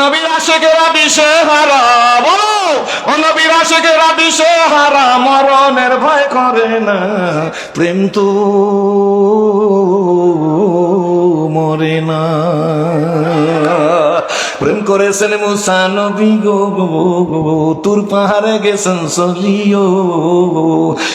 নবীর আশেকেরা দিশে হারা বলো, ও নবীর আশেকেরা দিশে হারা মরণের ভয় করে না, প্রেম তো মরে না। প্রেম করেছেন মুসা নবী গো তুর পাহাড়ে গেছেন সলিও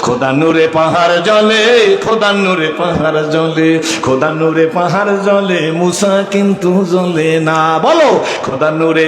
খোদা নূরে পাহাড় জলে, খোদা নূরে পাহাড় জলে, খোদা নূরে পাহাড় জলে, মুসা কিন্তু জলে না। বলো, খোদা নূরে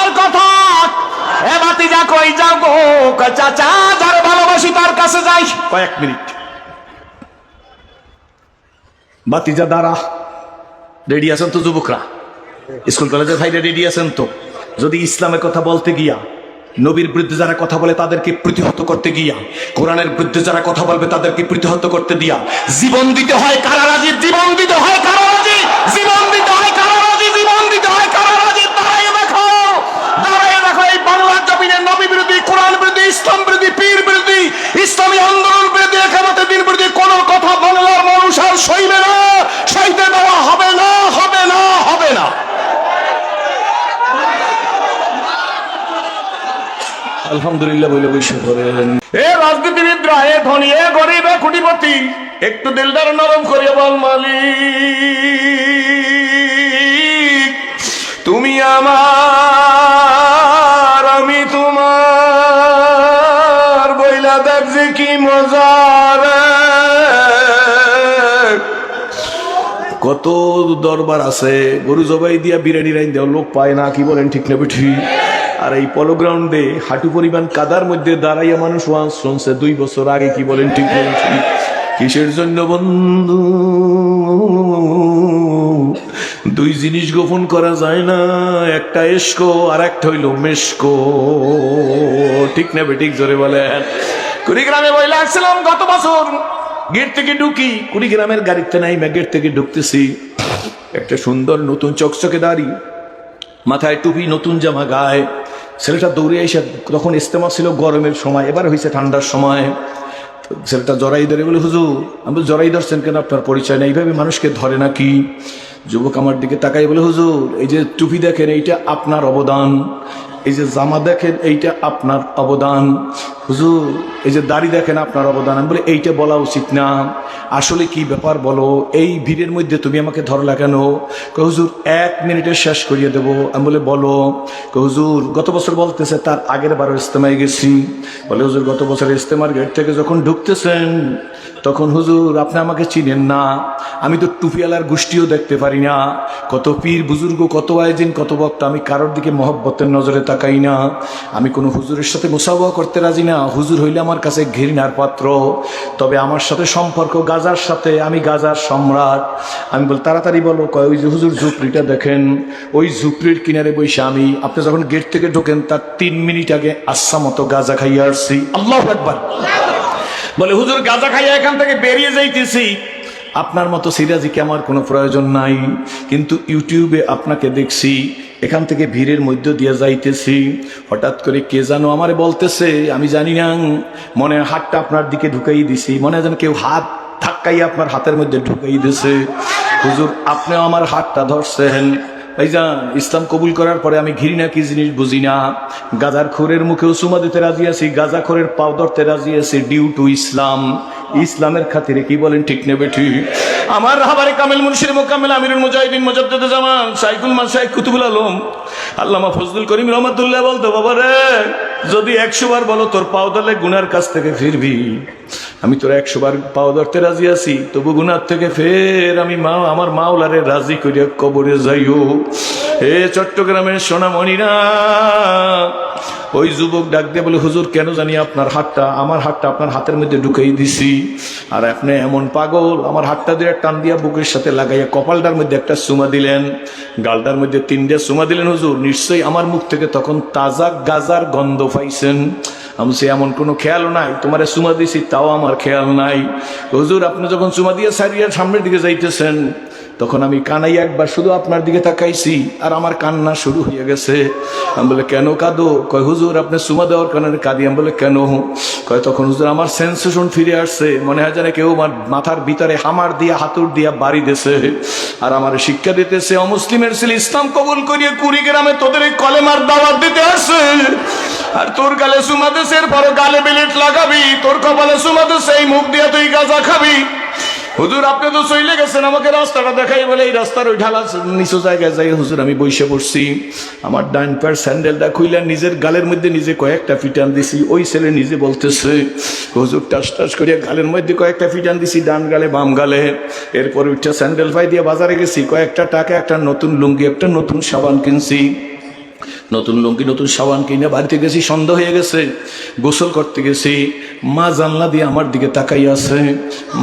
কই যাও গো? চাচা যার ভালোবাসি তার কাছে যাই। কয়েক মিনিট। বাতিজা, দাঁড়া। রেডি আছেন তো যুবকরা? স্কুল কলেজের রেডি আছেন তো? যদি ইসলামের কথা বলতে গিয়া, নবীর বিরুদ্ধে যারা কথা বলে তাদেরকে প্রতিহত করতে গিয়া, কোরআনের বিরুদ্ধে যারা কথা বলবে তাদেরকে প্রতিহত করতে দিয়া, জীবন দিতে হয় কারারাজি জীবন দিতে হয় কারারাজি জীবন দিতে হয় কারারাজি জীবন দিতে হয় কারারাজি তারাই দেখো দাঁড়ায় দেখো এই বাংলার জমিনে নবী বিরোধী কোরআন বিরোধী ইসলাম বিরোধী পীর বিরোধী ইসলামী আন্দোলন বিরোধী একামতের দিন বিরোধী কোনো কথা বাংলার মানুষ আর সইবে না সইতে দেওয়া হবে না হবে না হবে না। আলহামদুলিল্লাহ বলে বৈশ্ব করেন। এ রাজনীতিবিদরা এ ধনী এ গরিব এ কোটিপতি একটু দিলদার নরম করিয়া বল মালিক তুমি আমার কত দরবার আছে, গরু জবাই দিয়া বিরিয়ানি রাইন দেওয়া লোক পায় না, কি বলেন ঠিক না বেঠি? আর এই পলো গ্রাউন্ডে হাঁটু পরিমাণ কাদার মধ্যে দাঁড়াইয়া মানুষ শুনছে দুই বছর আগে কি বলেন ঠিক কিসের জন্য বন্ধু? দুই জিনিস গোপন করা যায় না, একটা এসকো আর একটা হইল মেসকো ঠিক না বেঠিক জোরে বলেন? কুড়িগ্রামে বইলে আসছিলাম গত বছর। গেট থেকে ঢুকি, কুড়িগ্রামের গাড়িতে নাই গেট থেকে ঢুকতেছি। একটা সুন্দর নতুন চকচকে দাড়ি, মাথায় টুপি, নতুন জামা গায়ে। ছেলেটা দৌড়ে এসে তখন ইস্তেমা ছিল গরমের সময়, এবার হয়েছে ঠান্ডার সময়। ছেলেটা জরাই ধরে বলে, হুজুর, আমি জরাই ধরছেন কেন? আপনার পরিচয় নেই। এইভাবে মানুষকে ধরে নাকি? যুবক আমার দিকে তাকাই বলে, হুজুর, এই যে টুপি দেখেন, এইটা আপনার অবদান। এই যে জামা দেখেন, এইটা আপনার অবদান। হুজুর, এই যে দাড়ি দেখেন, আপনার অবদান। আমি বলি, এইটা বলা উচিত না। আসলে কি ব্যাপার বলো? এই ভিড়ের মধ্যে তুমি আমাকে ধরলা কেন? হুজুর, এক মিনিটে শেষ করিয়ে দেবো। আমি বলে, বলো। হুজুর, গত বছর বলতেছে, তার আগের বারো ইস্তেমায় গেছি। বলে, হুজুর, গত বছর ইস্তেমার গেট থেকে যখন ঢুকতেছেন, তখন হুজুর, আপনি আমাকে চিনেন না। আমি তো টুপিওয়ালার গোষ্ঠীও দেখতে পারি না। কত পীর বুজুর্গ, কত আয়োজন, কত বক্তা আমি কারোর দিকে মহব্বতের নজরে তাকাই না। আমি কোনো হুজুরের সাথে মুসাফা করতে রাজি না। হুজুর হইলে আমার কাছে ঘৃণার পাত্র। তবে আমার সাথে সম্পর্ক গাজার সাথে, আমি গাজার সম্রাট। আমি বল, তাড়াতাড়ি বলো, কয়, ওই যে হুজুর ঝুপড়িটা দেখেন, ওই ঝুপড়ির কিনারে বসে আমি। আপনি যখন গেট থেকে ঢোকেন, তার তিন মিনিট আগে আচ্ছা মতো গাজা খাইয়ে আসছি। আল্লাহ একবার বলে, হুজুর, গাঁজা খাইয়া এখান থেকে বেরিয়ে যাইতেছি। আপনার মতো সিরাজিকে আমার কোনো প্রয়োজন নাই? কিন্তু ইউটিউবে আপনাকে দেখছি, এখান থেকে ভিড়ের মধ্য দিয়ে যাইতেছি। হঠাৎ করে কে জানো আমারে বলতেছে, আমি জানি না, মনে হাতটা আপনার দিকে ঢুকাই দিছি, মনে যেন কেউ হাত ধাক্কাই আপনার হাতের মধ্যে ঢুকাই দিছে। হুজুর, আপনিও আমার হাতটা ধরছেন। ভাইজান, ইসলাম কবুল করার পরে আমি ঘৃণা কি জিনিস বুঝি না। গাজার খোরের মুখেও সুমা দিতে রাজি আছি, গাজা খোরের পাও ধরতে রাজি আছি ডিউ টু ইসলাম ইসলামের খাতিরে কি বলেন, ঠিক নেবে, ঠিক। আমার রাহাবারে কামেল মুন্সির মোকামেল আমিরুল মুজাহিদিন মুজাদ্দিদ জামান সাইকুল মা শাইখ কুতুবুল আলম। আল্লামা ফজলুল করিম রহমতুল্লাহ বলতো, বাবা রে, যদি একশো বার বলো তোর পাও ধরলে গুনার কাছ থেকে ফিরবি। আমি তোর একশো বার পাও ধরতে রাজি আছি, তবু গুনার থেকে ফের আমি মা, আমার মাওলারে রাজি করিয়া কবরে যাইও। হে চট্টগ্রামের সোনামণিরা ওই যুবক ডাক দিয়ে বলে, হুজুর, কেন জানি আপনার হাতটা, আমার হাতটা আপনার হাতের মধ্যে ঢুকেই দিছি। আর আপনি এমন পাগল, আমার হাতটা দিয়ে টান দিয়া বুকের সাথে লাগাইয়া কপালটার মধ্যে একটা সুমা দিলেন। গালটার মধ্যে তিনটা সুমা দিলেন, হুজুর, নিশ্চয়ই আমার মুখ থেকে তখন তাজা গাজার গন্ধ পাইছেন। আমি সে এমন কোনো খেয়াল নাই, তোমারে সুমা দিছি, তাও আমার খেয়াল নাই। হুজুর, আপনি যখন সুমা দিয়ে সারিয়া সামনের দিকে যাইতেছেন তখন আমি কানাই একবার শুধু আপনার দিকে তাকাইছি, আর আমার কান্না শুরু হয়ে গেছে। আমি বলে, কেন কাঁদো? কয়, হুজুর, আপনি সুমা দেওয়ার কারণে কাঁদি। আমি বলে, কেন? কয়, তখন হুজুর, আমার সেন্সেশন ফিরে আসছে। মনে হয় যেন কেউ আমার মাথার ভিতরে হামার দিয়া হাতুর দিয়া বাড়ি দেছে আর আমার শিক্ষা দিতেছে অমুসলিমের ছেলে, ইসলাম কবুল করিয়ে কুড়িগ্রামে তোদের এই কলেমার দাওয়াত দিতে আসে আর তোর গালে সুমাদেশের পর গালে বেলেট লাগাবি, তোর কপালে সুমাদেশ এই মুখ দিয়া তুই গাঁজা খাবি। হুজুর, আপনি তো চলে গেছেন, আমাকে রাস্তাটা দেখাই বলে এই রাস্তার ওই ঢালা নিচু জায়গায় যাই। হুজুর, আমি বসে পড়ছি, আমার ডাইন পায়ের স্যান্ডেলটা খুইলে নিজের গালের মধ্যে নিজে কয়েকটা ফিটান দিছি, ওই ছেলে নিজে বলতেছে, হুজুর, টাস টাস করিয়া গালের মধ্যে কয়েকটা ফিটান দিছি, ডান গালে বাম গালে। এরপর উঠটা স্যান্ডেল পাই দিয়ে বাজারে গেছি, কয়েকটা টাকা একটা নতুন লুঙ্গি, একটা নতুন সাবান কিনছি। নতুন লুঙ্গি, নতুন সাবান কিনে বাড়িতে গেছি, সন্ধ্যা হয়ে গেছে। গোসল করতে গেছি। মা জানলা দিয়ে আমার দিকে তাকাই আছে।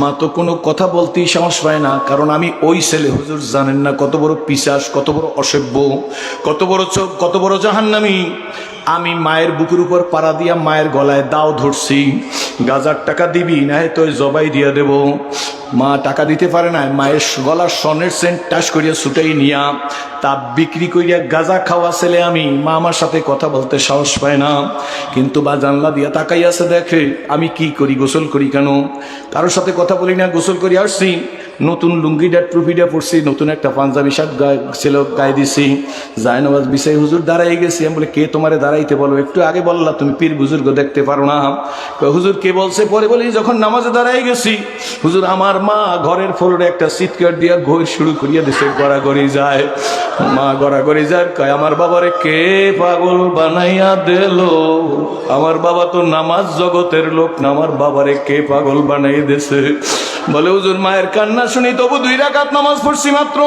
মা তো কোনো কথা বলতেই সাহস পায় না, কারণ আমি ওই ছেলে। হুজুর জানেন না কত বড় পিসাস, কত বড় অসভ্য, কত বড় চোখ, কত বড় জাহান্নামি। আমি মায়ের বুকের উপর পাড়া দিয়া মায়ের গলায় দাও ধরছি। গাজার টাকা দিবি না তো জবাই দিয়া দেব। মা টাকা দিতে পারে না, মায়ের গলার স্বর্ণের সেন্ট টাস করিয়া ছুটাই নিয়া তা বিক্রি করিয়া গাজা খাওয়া ছেলে আমি। মা আমার সাথে কথা বলতে সাহস পায় না, কিন্তু বা জানলা দিয়া তাকাই আছে দেখে, আমি কি করি, গোসল করি কেন? কারোর সাথে কথা বলি না, গোসল করি আসছি নতুন লুঙ্গিটা টুপিটা পড়ছি নতুন একটা পাঞ্জাবি গায়ে ছিল, গায়ে দিছি। জায়নবাজ বিসাই হুজুর দাঁড়াই গেছি। আমি বলে, কে তোমারে দাঁড়াইতে বলো? একটু আগে বললা তুমি পীর বুজুর্গ দেখতে পারো না। হুজুর কে বলছে? পরে বলি, যখন নামাজে দাঁড়াই গেছি, হুজুর আমার মা ঘরের ফ্লোরে একটা চিৎকার দিয়া ঘর শুরু করিয়া দিছে, গড়াগড়ি যায়। মা গড়াগড়ি যায়, কয়, আমার বাবারে কে পাগল বানাইয়া দিল? আমার বাবা তো নামাজ জগতের লোক না, আমার বাবারে কে পাগল বানাই দিছে? বলে, হুজুর, মায়ের কান্না শুনি, তবু দুই রাকাত নামাজ পড়ছি মাত্র।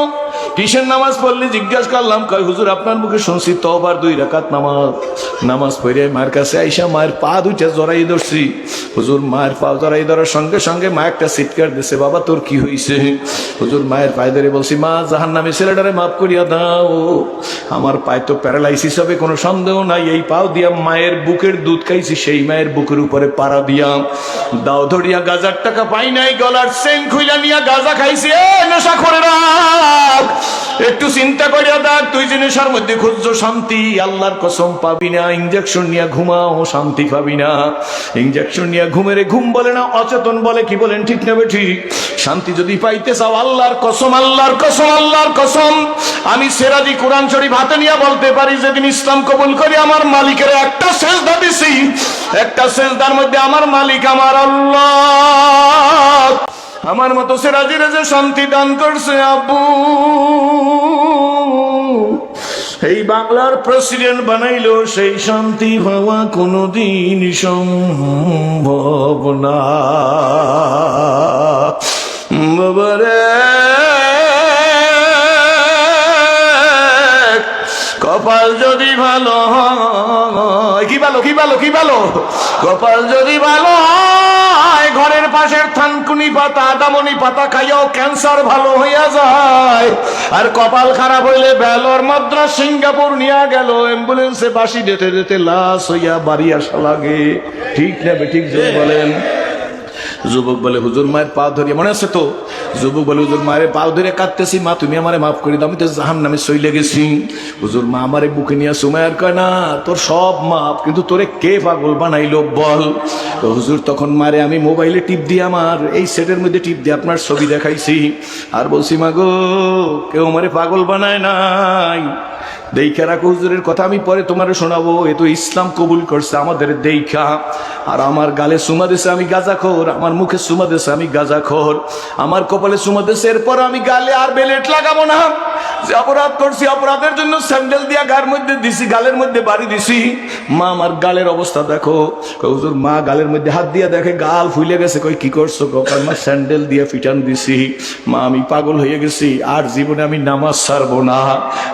কিসের নামাজ পড়লে? জিজ্ঞাসা করলাম, কয়, হুজুর, আপনার মুখে শুনছি তো আবার দুই রাকাত নামাজ। নামাজ পড়ে মায়ের কাছে আইসা মায়ের পা দুইটা জড়াই ধরছি। হুজুর, মায়ের পা জড়াই ধরার সঙ্গে সঙ্গে মা একটা সিটকার দিছে, বাবা, তোর কি হইছে? হুজুর মায়ের পায়ে ধরে বলছি, মা জাহান নামে ছেলেটারে মাফ করিয়া দাও। আমার পায়ে তো প্যারালাইসিস হবে, কোনো সন্দেহ নাই। এই পাও দিয়া মায়ের বুকের দুধ খাইছি, সেই মায়ের বুকের উপরে পাড়া দিয়া। দাও ধরিয়া গাজার টাকা পাই নাই, গলার সেন খুইলা নিয়া গাজা খাইছি। নেশা করে একটু চিন্তা করিয়া দেখ, তুই যে নেশার মধ্যে খুঁজছো শান্তি, আল্লাহর কসম পাবি না ইঞ্জেকশন নিয়ে ঘুমাও, শান্তি পাবি না। ইঞ্জেকশন নিয়ে ঘুমেরে ঘুম বলে না, অচেতন বলে, কি বলেন ঠিক নেবে ঠিক শান্তি যদি পাইতে চাও, আল্লাহর কসম আল্লাহর কসম আল্লাহর কসম। আমি সেরাজি কোরআন শরীফ হাতে নিয়ে বলতে পারি, যেদিন ইসলাম কবুল করি, আমার মালিকের একটা সেজদা দিছি। একটা সেজদার মধ্যে আমার মালিক আমার আল্লাহ। আমার মতো সেরাজিরে যে শান্তি দান করছে আব্বু। এই বাংলার প্রেসিডেন্ট বানাইলো সেই শান্তি পাওয়া কোনোদিন সম্ভব না। কপাল যদি ভালো কি ভালো কি ভালো কি ভালো? কপাল যদি ভালো হয় ঘরের পাশের থানকুনি পাতা আদামনি পাতা খাইয়াও ক্যান্সার ভালো হইয়া যায়। আর কপাল খারাপ হইলে বেলর মাদ্রাস সিঙ্গাপুর নিয়ে গেল। অ্যাম্বুলেন্সে বাসি যেতে যেতে লাশ হইয়া বাড়ি আসা লাগে। ঠিক না ঠিক বলেন। যুবক বলে, হুজুর মায়ের পা ধরিয়ে মনে আছে তো? যুবক বলে, হুজুর মায়ের পা ধরে কাঁদতেছি, মা, তুমি আমারে মাফ করে দাও, আমি তো জাহান নামে সইলে গেছি। হুজুর মা আমারে বুকে নিয়ে সুমায়ার কয়, না, তোর সব মাপ, কিন্তু তোরে কে পাগল বানাইলো বল? তো হুজুর তখন মারে, আমি মোবাইলে টিপ দিয়ে আমার, এই সেটের মধ্যে টিপ দিয়ে আপনার ছবি দেখাইছি। আর বলছি, মা গো, কেউ আমারে পাগল বানায় নাই। দেখা রাখো হুজুরের কথা আমি পরে তোমার শোনাবো। এ তো ইসলাম কবুল করছে আমাদের দেখা আর আমার গালে সুমা দেশে আমি গাঁজা খোর আমার মুখে সুমা দেশে আমি গাঁজা খোর আমার কপালে সুমা দেশে এরপর আমি গালে আর বেলেট লাগাবো না। যে অপরাধ করছি, অপরাধের জন্য স্যান্ডেল দিয়া গার মধ্যে দিছি, গালের মধ্যে বাড়ি দিছি। মা আমার গালের অবস্থা দেখো। হুজুর, মা গালের মধ্যে হাত দিয়া দেখে গাল ফুলে গেছে। কই, কি করছ মা, স্যান্ডেল দিয়ে ফিটান দিছি। মা, আমি পাগল হয়ে গেছি। আর জীবনে আমি নামাজ ছাড়বো না।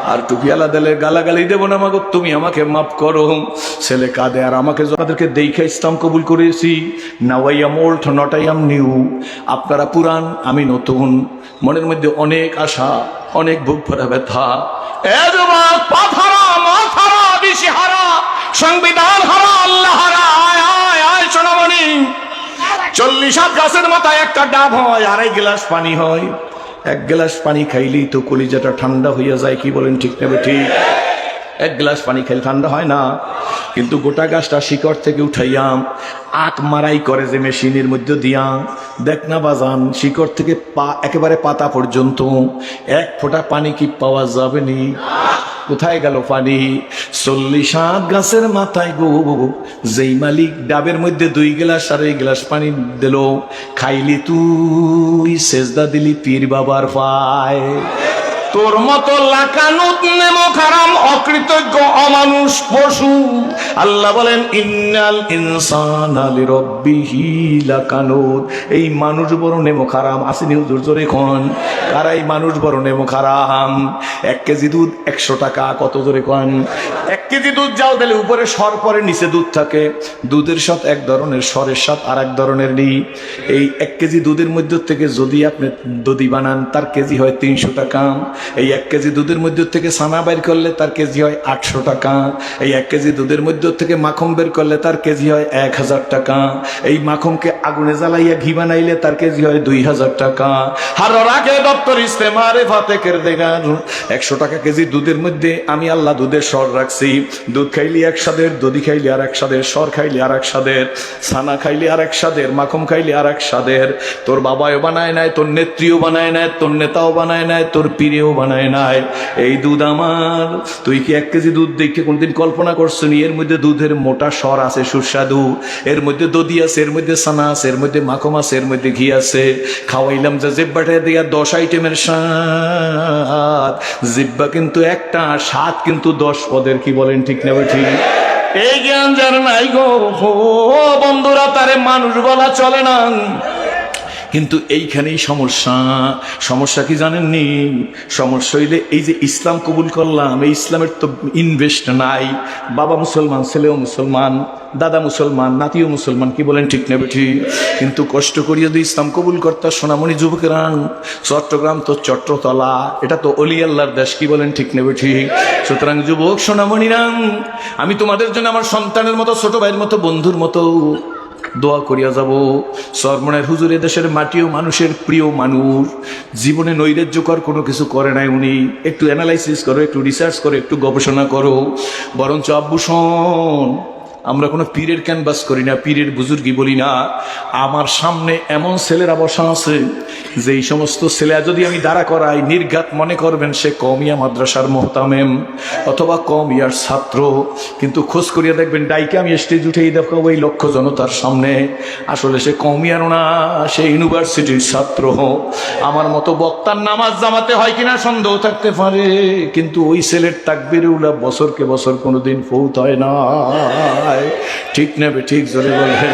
আর টুপিয়ালা দেলে গালাগালি দেবো না, মাগো। তুমি আমাকে মাফ করো। ছেলে কাঁদে আর আমাকে আপনাদেরকে দেখে ইসলাম কবুল করেছি। Now I am old not I new আপনারা পুরান আমি নতুন। মনের মধ্যে অনেক আশা। অনেক বুক ভরা ব্যথা। এ যুবক হারা মত হারা দিশি হারা সংবিধান হারা, আল্লাহ হারা, আয় আয় আয়, সোনামণি। চল্লিশ হাত গাছের মাথায় একটা ডাব হয় আড়াই গ্লাস পানি হয়। এক গ্লাস পানি খাইলেই তো কলিজাটা ঠান্ডা হইয়া যায়, কি বলেন ঠিক নেবে ঠিক? এক গ্লাস পানি খেলে ঠান্ডা হয় না। কিন্তু গোটা গাছটা শিকড় থেকে উঠাইয়াম, আখ মারাই করে যে মেশিনের মধ্যে দিয়া দেখ না বাজান, শিকড় থেকে পা, একেবারে পাতা পর্যন্ত এক ফোঁটা পানি কি পাওয়া যাবে নি? কোথায় গেল পানি? চল্লিশ হাত গাছের মাথায় গো। যেই মালিক ডাবের মধ্যে দুই গ্লাস আর এই গ্লাস পানি দিল, খাইলি তুই, সেজদা দিলি পীর বাবার পায়। তোর মতো লাকানুত নেমো খারাম, অকৃতজ্ঞ অমানুষ পশু। আল্লাহ বলেন, ইন্নাল ইনসান আলি রব্বিহি লাকানুত। এই মানুষ বড় নেমো খারাম, আসেনি হুজুর, জোরে খন কারা এই মানুষ বড় নেমো খারাম? এক কেজি দুধ একশো টাকা, কত জোরে কন? এক কেজি দুধ যাও তাহলে উপরে সর পরে নিচে দুধ থাকে। দুধের সাথ এক ধরনের, সরের সাথ আর এক ধরনের নি এই এক কেজি দুধের মধ্যে থেকে যদি আপনি দধি বানান, তার কেজি হয় তিনশো টাকা। এই এক কেজি দুধের মধ্যে থেকে সানা বের করলে তার কেজি হয় আটশো টাকা। এই এক কেজি দুধের মধ্যে থেকে মাখন বের করলে তার কেজি হয় এক হাজার টাকা। এই মাখনকে আগুনে জ্বালাইয়া ঘি বানাইলে তার কেজি হয় দুই হাজার টাকা। আর রাগে দপ্তর ইস্তেমারে কের দেগার একশো টাকা কেজি দুধের মধ্যে আমি আল্লাহ দুধের স্বর রাখছি। দুধ খাইলি এক স্বাদের দধি খাইলি আর এক স্বাদের স্বর খাইলি আর এক স্বাদের ছানা খাইলি আর এক স্বাদের মাখন খাইলি আর এক স্বাদের তোর বাবাও বানায় নাই, তোর নেত্রীও বানায় নাই, তোর নেতাও বানায় নাই, তোর পীরেও বানায় নাই। এই দুধ আমার। তুই কি এক কেজি দুধ দেখে কোনদিন কল্পনা করছ নি এর মধ্যে দুধের মোটা স্বর আছে, সুস্বাদু। এর মধ্যে দধি আছে, এর মধ্যে সানা আছে, এর মধ্যে মাখম আছে, এর মধ্যে ঘি আছে। খাওয়াইলাম যে জিব্বাটা দিয়া দশ আইটেমের স্বাদ। জিব্বা কিন্তু একটা, স্বাদ কিন্তু দশ পদের, কি বলেন ঠিক নেবে ঠিক এই জ্ঞান যার নাই গো। বন্ধুরা, তারে মানুষ বলা চলে না। কিন্তু এইখানেই সমস্যা। সমস্যা কি জানেননি? সমস্যা হইলে এই যে ইসলাম কবুল করলাম, এই ইসলামের তো ইনভেস্ট নাই। বাবা মুসলমান, ছেলেও মুসলমান, দাদা মুসলমান, নাতিও মুসলমান, কি বলেন ঠিক নেবে ঠিক কিন্তু কষ্ট করিয়া যদি ইসলাম কবুল করতা সোনামণি যুবকেরান, চট্টগ্রাম তো চট্টতলা, এটা তো অলি আল্লাহর দেশ, কি বলেন ঠিক নেবে ঠিক সুতরাং যুবক সোনামণি সোনামণিরাম আমি তোমাদের জন্য আমার সন্তানের মতো, ছোট ভাইয়ের মতো, বন্ধুর মতো দোয়া করিয়া যাব। সরমনের হুজুরে দেশের মাটিও মানুষের প্রিয় মানুষ। জীবনে নৈরাজ্যকর কোনো কিছু করে নাই উনি। একটু অ্যানালাইসিস করো, একটু রিসার্চ করো, একটু গবেষণা করো। বরঞ্চ আব্বু শোন আমরা কোনো পীরের ক্যানভাস করি না, পীরের বুজুর্গি বলি না। আমার সামনে এমন ছেলেরা বসা আছে যে এই সমস্ত ছেলে যদি আমি দাঁড়া করাই, নির্ঘাত মনে করবেন সে কমিয়া মাদ্রাসার মোহতামেম অথবা কমিয়ার ছাত্র। কিন্তু খোঁজ করিয়া দেখবেন ডাইকে আমি স্টেজ উঠেই দেখাবো ওই লক্ষ জনতার সামনে। আসলে সে কমিয়ার না, সে ইউনিভার্সিটির ছাত্র। আমার মতো বক্তার নামাজ জামাতে হয় কিনা সন্দেহ থাকতে পারে, কিন্তু ওই ছেলের তাকবিরে উলা বছরকে বছর কোনোদিন ফৌত হয় না। ঠিক নেবে ঠিক জোরে বলবে